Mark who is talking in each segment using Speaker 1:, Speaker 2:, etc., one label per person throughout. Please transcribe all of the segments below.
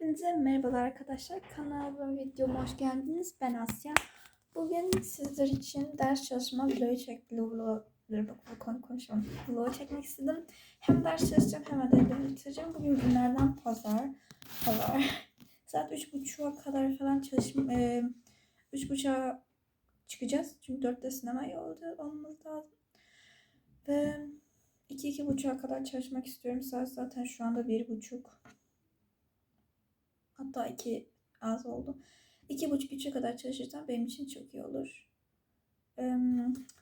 Speaker 1: Hepinize merhabalar arkadaşlar. Kanalıma videoma hoş geldiniz. Ben Asya. Bugün sizler için ders çalışma vlogu çek vlogu konu konuşalım. Vlogu çekmek istedim. Hem ders çalışacağım hem ödevlerimi bitireceğim. Bugün günlerden pazar. Pazar. Saat üç buçuğa kadar falan çalışma e, üç buçuğa çıkacağız. Çünkü dörtte sinema yolda olmamız lazım. Ve iki iki buçuğa kadar çalışmak istiyorum. Saat zaten şu anda bir buçuk. Hatta iki az oldu. İki buçuk üçe kadar çalışırsam benim için çok iyi olur.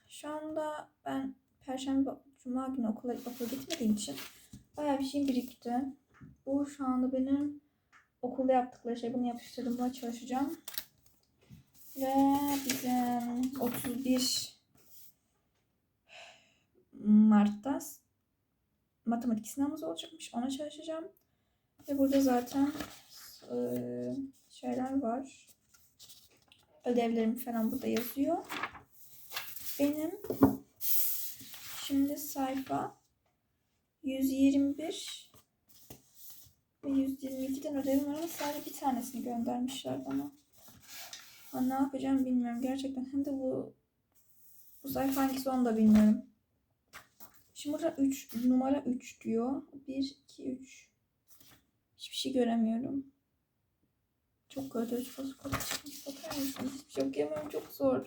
Speaker 1: Şu anda ben Perşembe, Cuma günü okula, okula gitmediğim için bayağı bir şey birikti. Bu şu anda benim okulda yaptıkları şey. Bunu yapıştırdım. Buna çalışacağım. Ve bizim 31 Mart'ta matematik sınavımız olacakmış. Ona çalışacağım. Ve burada zaten şeyler var. Ödevlerim falan burada yazıyor. Benim şimdi sayfa 121 ve 122'den ödevim var ama sadece bir tanesini göndermişler bana. Ben ne yapacağım bilmiyorum gerçekten. Hem de bu bu sayfa hangisi onu da bilmiyorum. Şimdi burada 3 numara 3 diyor. 1 2 3 Hiçbir şey göremiyorum. Çok kötü. Fotokopi çıkmış. Bakar mısınız? Hiçbir şey okuyamıyorum. Çok zor.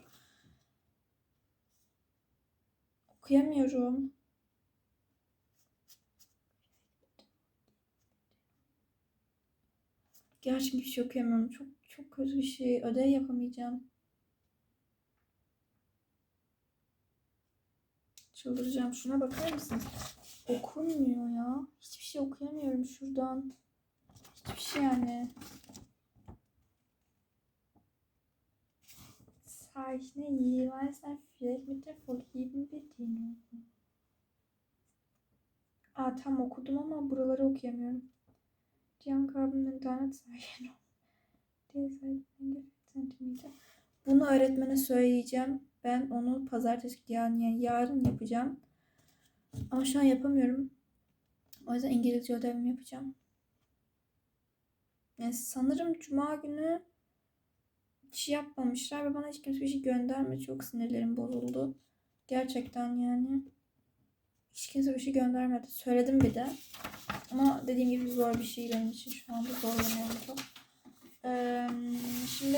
Speaker 1: Okuyamıyorum. Gerçekten hiçbir şey okuyamıyorum. Çok çok kötü bir şey. Ödev yapamayacağım. Çıldıracağım. Şuna bakar mısınız? Okunmuyor ya. Hiçbir şey okuyamıyorum şuradan. Hiçbir şey yani. Zeichne jeweils Viereck mit der vorliegenden Bedienung. Aa tam okudum ama buraları okuyamıyorum. Die Angaben deiner Zeichnung. Die Seitenlänge 4 cm. Bunu öğretmene söyleyeceğim. Ben onu pazartesi yani, yani yarın yapacağım. Ama şu an yapamıyorum. O yüzden İngilizce ödevimi yapacağım. Yani sanırım cuma günü hiç yapmamışlar ve bana hiç kimse bir şey göndermedi. Çok sinirlerim bozuldu. Gerçekten yani. Hiç kimse bir şey göndermedi. Söyledim bir de. Ama dediğim gibi zor bir şey benim için. Şu anda zorlanıyorum çok. Ee, şimdi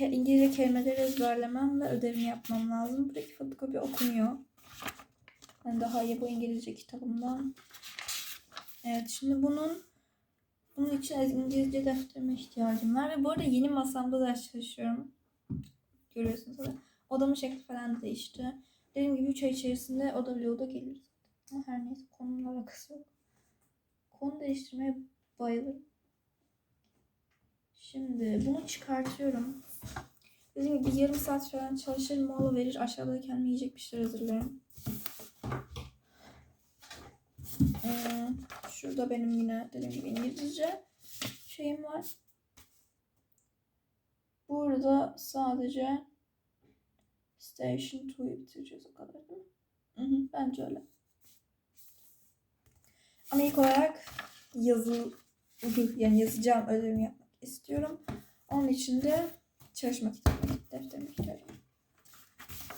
Speaker 1: benim İngilizce kelimeleri ezberlemem ve ödevimi yapmam lazım. Buradaki fotokopi okunuyor. Ben daha iyi bu İngilizce kitabımdan. Evet şimdi bunun bunun için İngilizce defterime ihtiyacım var. Ve bu arada yeni masamda ders çalışıyorum. Görüyorsunuz zaten. Odamın şekli falan da değişti. Dediğim gibi 3 ay içerisinde oda vlogu da gelir. Her neyse konumla alakası yok. Konu değiştirmeye bayılırım. Şimdi bunu çıkartıyorum. Dediğim gibi yarım saat falan çalışır, mola verir. Aşağıda kendime yiyecek bir şeyler hazırlarım. Ee, şurada benim yine dediğim gibi İngilizce şeyim var. Burada sadece Station 2'yu bitireceğiz o kadar değil mi? Hı hı, bence öyle. Ama ilk olarak yazı yani yazacağım ödevimi yapmak istiyorum. Onun için de çalışma kitabı defterime ihtiyacım. var.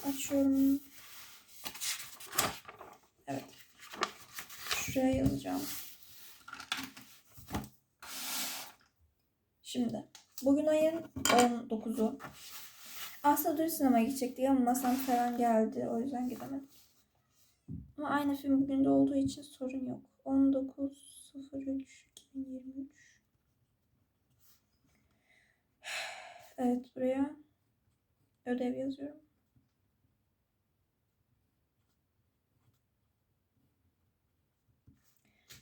Speaker 1: Açıyorum. Evet. Şuraya yazacağım. Şimdi bugün ayın 19'u. Aslında dün sinemaya gidecektik ama masam falan geldi. O yüzden gidemedik. Ama aynı film bugün de olduğu için sorun yok. 19.03.2023 Evet buraya ödev yazıyorum.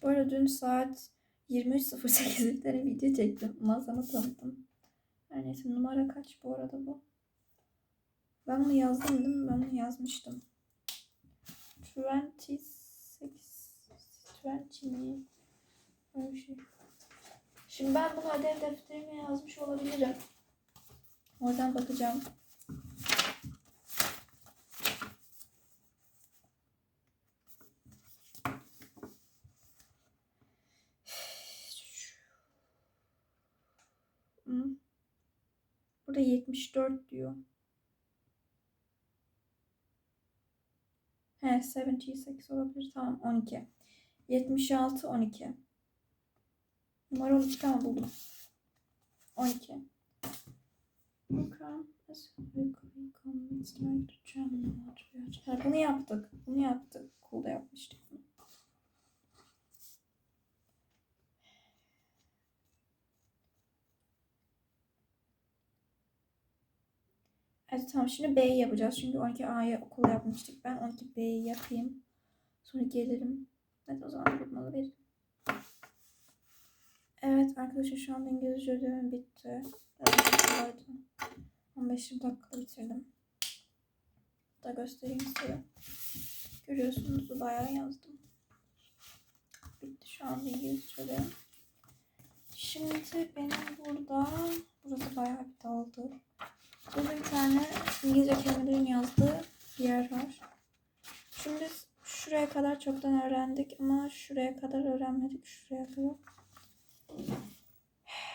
Speaker 1: Bu arada dün saat 23.08'de bir tane video çektim. Masamı tanıttım. Her neyse numara kaç bu arada bu? Ben bunu yazdım değil mi? Ben bunu yazmıştım. 28 20 mi? Öyle bir şey. Şimdi ben bunu ödev defterime yazmış olabilirim. Oradan bakacağım. bunun. Burada 74 diyor. He 78 olabilir. Tamam 12. 76 12. Numara 12 tamam buldum. 12. Bakalım. Ha, bunu yaptık. Bunu yaptık. Okulda yapmıştık. bunu. Evet tamam şimdi B'yi yapacağız. Çünkü 12A'yı okulda yapmıştık. Ben 12B'yi yapayım. Sonra gelirim. Evet o zaman bir mola veririm. Evet arkadaşlar şu anda İngilizce ödevim bitti. Biraz kolaydı. 15 dakikada bitirdim. Da göstereyim size. Görüyorsunuz bayağı yazdım. Bitti şu anda İngilizce ödevim. Şimdi benim burada burası bayağı bir dağıldı. Burada bir tane İngilizce kelimelerin yazdığı bir yer var. Şimdi şuraya kadar çoktan öğrendik ama şuraya kadar öğrenmedik. Şuraya kadar.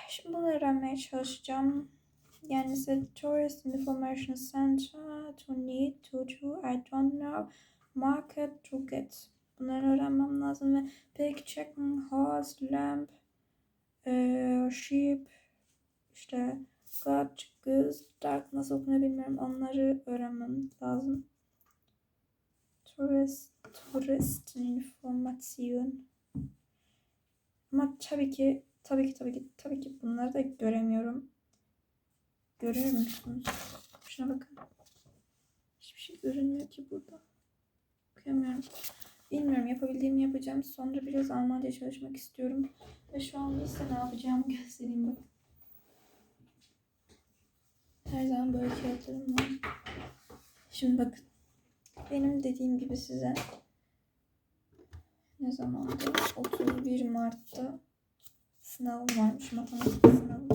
Speaker 1: Şimdi bunu öğrenmeye çalışacağım. Yani ise Tourist Information Center to need to do I don't know market to get. Bunları öğrenmem lazım ve pig, chicken, horse, lamb, eee, sheep, işte goat, goose, duck nasıl okunuyor bilmiyorum. Onları öğrenmem lazım. Tourist, tourist informasyon. Ama tabii ki, tabii ki, tabii ki, tabii ki bunları da göremiyorum. Görüyor musunuz? Şuna bakın. Hiçbir şey görünmüyor ki burada. Okuyamıyorum. Bilmiyorum yapabildiğimi yapacağım. Sonra biraz Almanca çalışmak istiyorum. Ve şu anda size ne yapacağımı göstereyim bakın. Her zaman böyle kağıtlarım var. Şimdi bakın. Benim dediğim gibi size ne zamandı? 31 Mart'ta sınavım varmış. Matematik sınavı.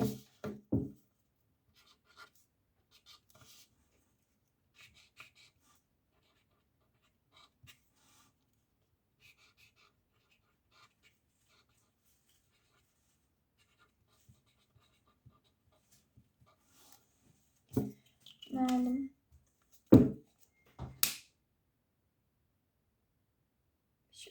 Speaker 1: Ne aldım? Şu-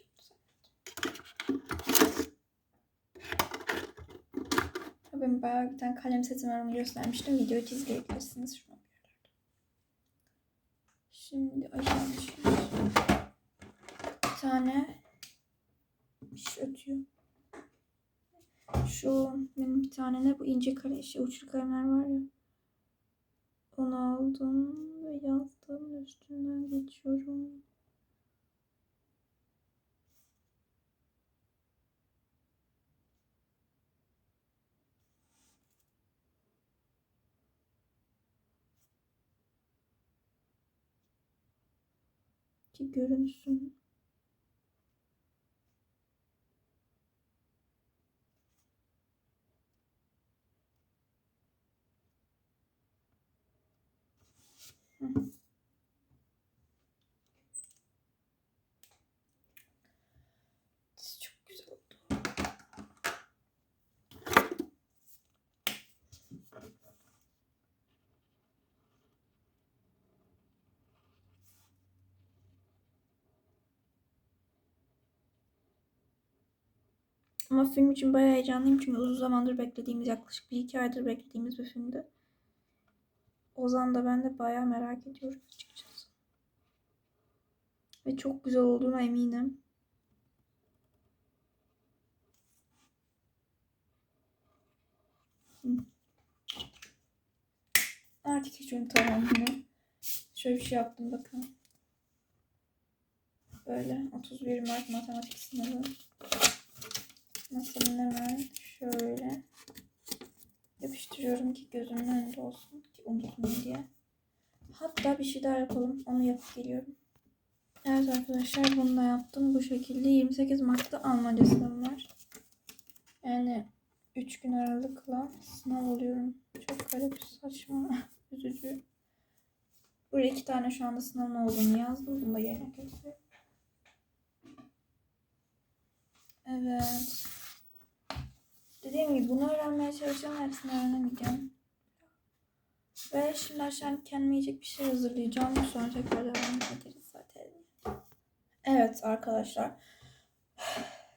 Speaker 1: Ben bayağı bir tane kalem setim var göstermiştim. Videoyu izleyebilirsiniz şuna bir. Şimdi ay yanlış. Bir tane bir şey ötüyor. Şu benim bir tane ne bu ince kalem, şey, uçlu kalemler var ya. Onu aldım ve yazdığımın üstünden geçiyorum. Ki görünsün. Hı. Çok güzel oldu. Ama film için bayağı heyecanlıyım çünkü uzun zamandır beklediğimiz yaklaşık bir iki aydır beklediğimiz bir filmdi. Ozan da ben de bayağı merak ediyoruz açıkçası. Ve çok güzel olduğuna eminim. Artık hiç unutamam bunu. Şöyle bir şey yaptım bakın. Böyle 31 Mart matematik sınavı. Ne var? Şöyle yapıştırıyorum ki gözümün önünde olsun ki unutmayayım diye. Hatta bir şey daha yapalım. Onu yapıp geliyorum. Evet arkadaşlar bunu da yaptım. Bu şekilde 28 Mart'ta Almanca sınavım var. Yani 3 gün aralıkla sınav oluyorum. Çok garip, saçma, üzücü. Buraya iki tane şu anda sınavın olduğunu yazdım. Bunu da yerine göstereyim. Evet. Dediğim gibi bunu öğrenmeye çalışacağım. Hepsini öğrenemeyeceğim. Ve şimdi aşağı kendime yiyecek bir şey hazırlayacağım. Sonra tekrar devam ederiz zaten. Evet arkadaşlar.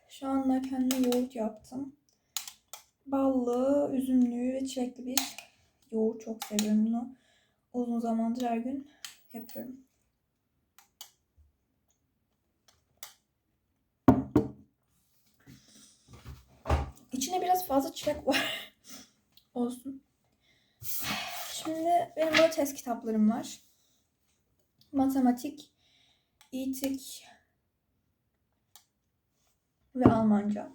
Speaker 1: Şu anda kendime yoğurt yaptım. Ballı, üzümlü ve çilekli bir yoğurt. Çok seviyorum bunu. Uzun zamandır her gün yapıyorum. İçine biraz fazla çilek var. Olsun. Şimdi benim burada test kitaplarım var. Matematik, İtik ve Almanca.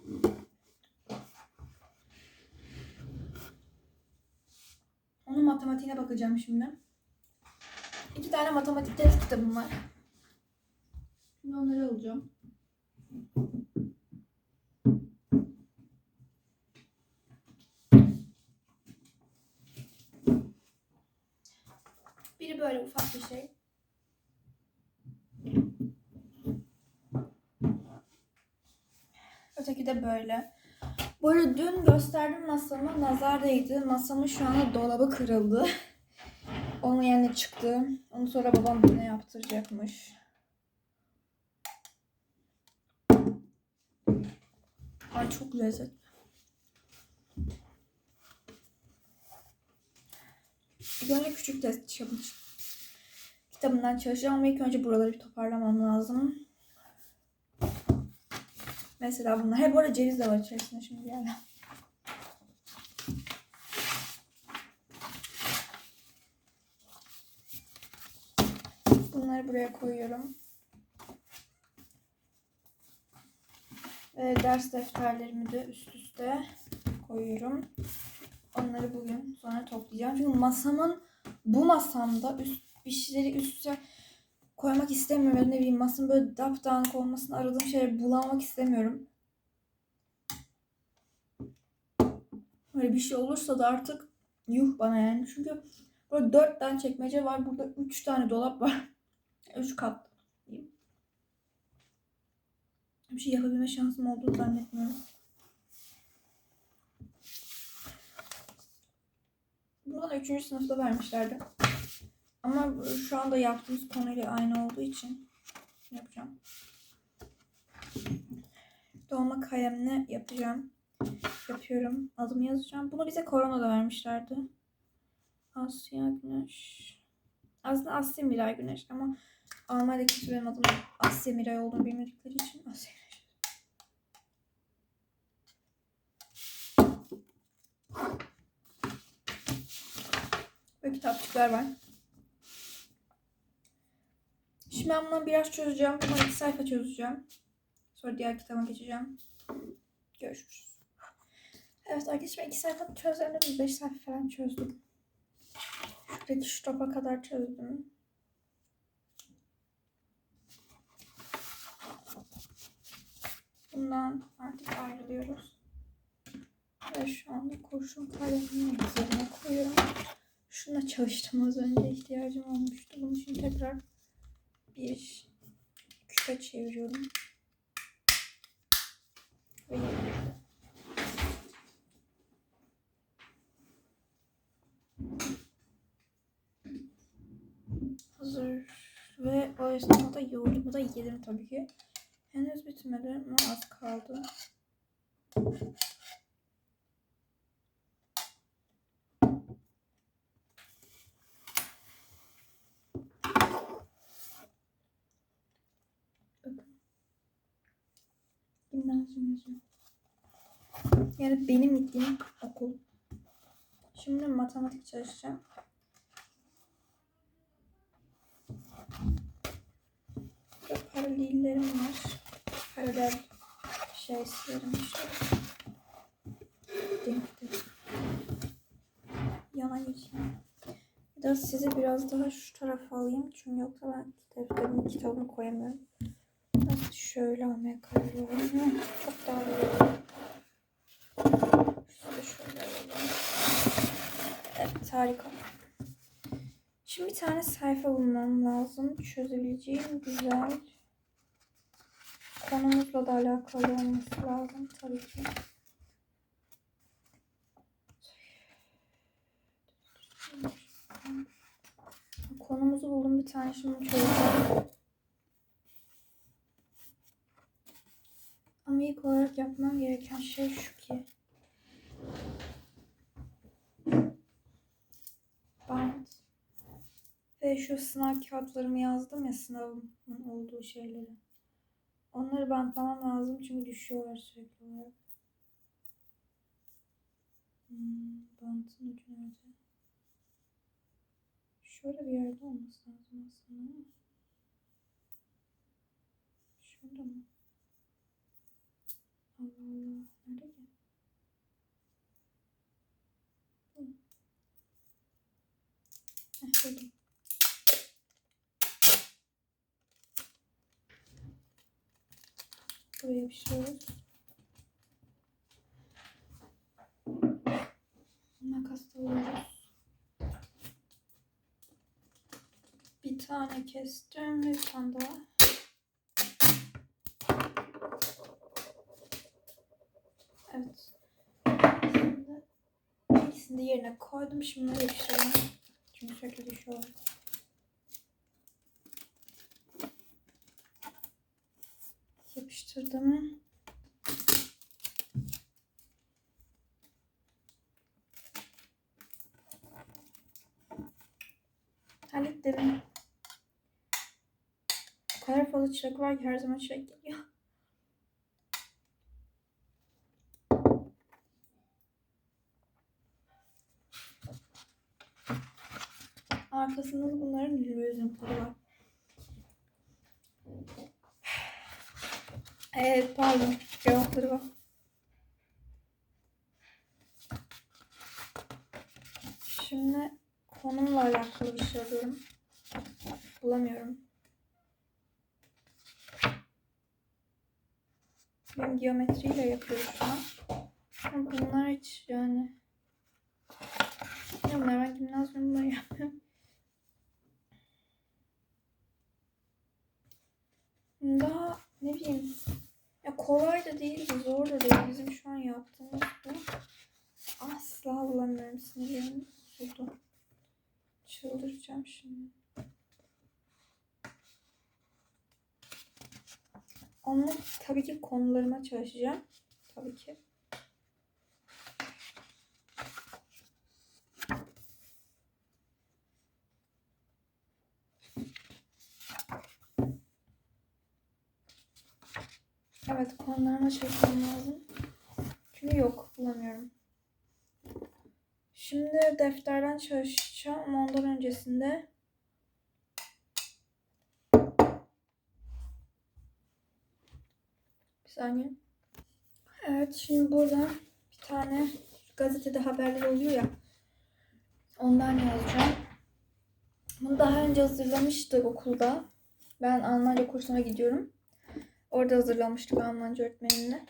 Speaker 1: Onun matematiğine bakacağım şimdi. İki tane matematik test kitabım var. Şimdi onları alacağım. Biri böyle ufak bir şey. Öteki de böyle. Bu arada dün gösterdim masamı. Nazar değdi. Masamın şu anda dolabı kırıldı. Onun yerine çıktı. Onu sonra babam bana yaptıracakmış. Ay çok lezzetli. İlk önce küçük test çalış. Kitabından çalışacağım ama ilk önce buraları bir toparlamam lazım. Mesela bunlar. Hep orada ceviz de var içerisinde şimdi yani. Bunları buraya koyuyorum. Ve ders defterlerimi de üst üste koyuyorum. Onları bugün sonra toplayacağım. Çünkü masamın bu masamda üst bir şeyleri üst üste koymak istemiyorum. Ne bileyim masamın böyle dapdağınık olmasını aradığım şeyleri bulamak istemiyorum. Böyle bir şey olursa da artık yuh bana yani. Çünkü burada dört tane çekmece var. Burada üç tane dolap var. Üç kat. Bir şey yapabilme şansım olduğunu zannetmiyorum. Bunu bana üçüncü sınıfta vermişlerdi. Ama şu anda yaptığımız konuyla aynı olduğu için yapacağım. Dolma kalemle yapacağım. Yapıyorum. Adımı yazacağım. Bunu bize koronada vermişlerdi. Asya Güneş. Aslında Asya Miray Güneş ama Almanya'da kimse benim adımın Asya Miray olduğunu bilmedikleri için Asya Güneş. Böyle kitapçıklar var. Şimdi ben bundan biraz çözeceğim. Bundan iki sayfa çözeceğim. Sonra diğer kitaba geçeceğim. Görüşürüz. Evet arkadaşlar iki sayfa çözemedim. Beş sayfa falan çözdüm. Şuradaki şu topa kadar çözdüm. Bundan artık ayrılıyoruz. Ve şu anda kurşun kalemini yerine koyuyorum. Şununla çalıştım az önce ihtiyacım olmuştu. Bunun için tekrar bir küpe çeviriyorum. Ve. Hazır. Ve o esnada yoğurdumu da yedim tabii ki. Henüz bitmedi ama az kaldı. Gimnazyum yazıyor. Yani benim gittiğim okul. Şimdi matematik çalışacağım. Burada paralellerim var. Paralel şeylerim işte. Denktir. Yana geçeyim. Bir de sizi biraz daha şu tarafa alayım. Çünkü yoksa ben defterimin kitabını koyamıyorum. Şöyle almaya karar. Çok daha iyi. Şöyle şöyle. Evet harika. Şimdi bir tane sayfa bulmam lazım. Çözebileceğim güzel. Konumuzla da alakalı olması lazım tabii ki. Konumuzu buldum bir tane şimdi çözeceğim. Şey şu ki. Bant. Ve şu sınav kağıtlarımı yazdım ya sınavımın olduğu şeyleri. Onları bantlamam lazım çünkü düşüyorlar sürekli olarak. Hmm, bantın ucu nerede? Şöyle bir yerde olması lazım aslında. Şurada mı? Allah Allah. Nerede ki? Hı. Heh, buldum. Buraya yapıştırıyoruz. Makasla alıyoruz. Bir tane kestim ve bir tane daha. Evet. Şimdi ikisini de yerine koydum. Şimdi yapıştırıyorum. Çünkü sürekli düşüyor. Yapıştırdım. Hallettim. O kadar fazla çırak var ki her zaman çırak geliyor. Arkasında da bunların lüzumları var. Evet pardon. Cevapları var. Şimdi konumla alakalı bir şey arıyorum. Bulamıyorum. Ben geometriyle yapıyorum şu an. Ama bunlar hiç yani... Ya bunlar ben gimnazyumda yapıyorum. Daha ne bileyim. Ya kolay da değil, zor da değil. Bizim şu an yaptığımız bu. Asla bulamıyorum. Sinirlerim bozuldu. Çıldıracağım şimdi. Onunla tabii ki konularıma çalışacağım. Tabii ki. Evet konularıma çalışmam lazım. Çünkü yok bulamıyorum. Şimdi defterden çalışacağım ondan öncesinde bir saniye. Evet şimdi burada bir tane gazetede haberler oluyor ya. Ondan yazacağım. Bunu daha önce hazırlamıştık okulda. Ben Almanca kursuna gidiyorum. Orada hazırlamıştık Almanca öğretmenimle.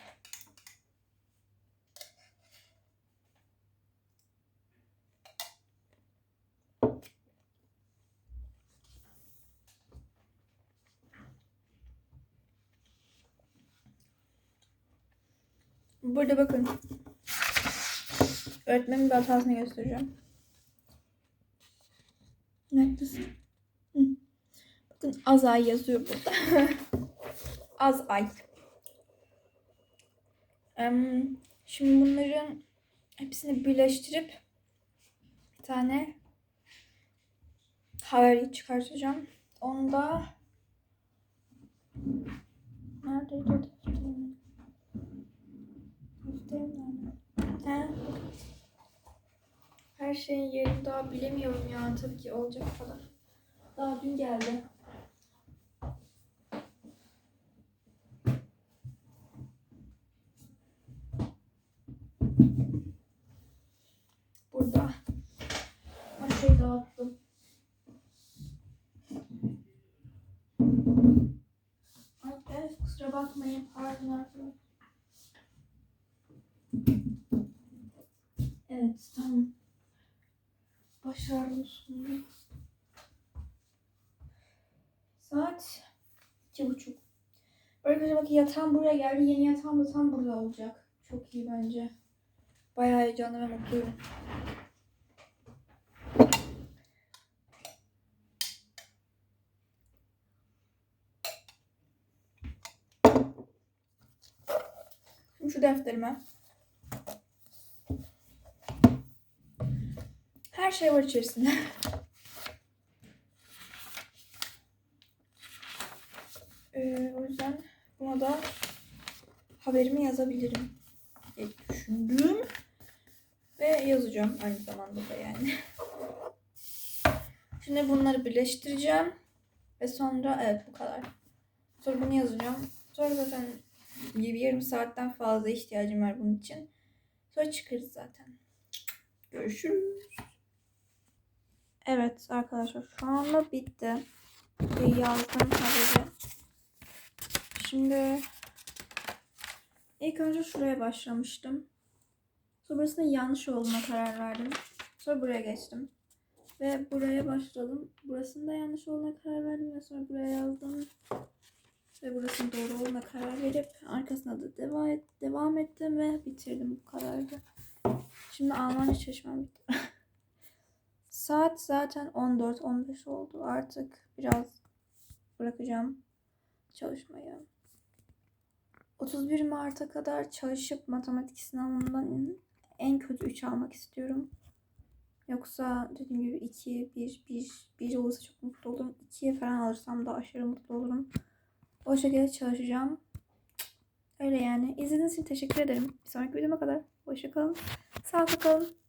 Speaker 1: Burada bakın. Öğretmenin bir hatasını göstereceğim. Neredesin? Bakın az ay yazıyor burada. az ay. Şimdi bunların hepsini birleştirip bir tane haberi çıkartacağım. Onda neredeydi defterim? Defterim nerede? He. Her şeyin yerini daha bilemiyorum ya. Tabii ki olacak kadar. Daha dün geldi. Evet tamam. Başardım sonunda. Saat iki buçuk. Arkadaşlar bakın yatağım buraya geldi. Yeni yatağım da tam burada olacak. Çok iyi bence. Bayağı heyecanlı ve mutluyum. Şimdi şu defterime Her şey var içerisinde. Ee, o yüzden buna da haberimi yazabilirim diye düşündüm. Ve yazacağım aynı zamanda da yani. Şimdi bunları birleştireceğim. Ve sonra evet bu kadar. Sonra bunu yazacağım. Sonra zaten bir yarım saatten fazla ihtiyacım var bunun için. Sonra çıkarız zaten. Görüşürüz. Evet arkadaşlar şu anda bitti. Ve yazdım haberi. Şimdi ilk önce şuraya başlamıştım. Sonra burasının yanlış olduğuna karar verdim. Sonra buraya geçtim. Ve buraya başladım. Burasının da yanlış olduğuna karar verdim ve sonra buraya yazdım. Ve burasının doğru olduğuna karar verip arkasına da devam, et, devam ettim ve bitirdim bu kadardı. Şimdi Almanca çalışmam bitti. Saat zaten 14-15 oldu. Artık biraz bırakacağım çalışmayı. 31 Mart'a kadar çalışıp matematik sınavından en kötü 3 almak istiyorum. Yoksa dediğim gibi 2, 1, 1, 1 olursa çok mutlu olurum. 2'ye falan alırsam da aşırı mutlu olurum. O şekilde çalışacağım. Öyle yani. İzlediğiniz için teşekkür ederim. Bir sonraki videoma kadar. Hoşçakalın. Sağlıklı kalın.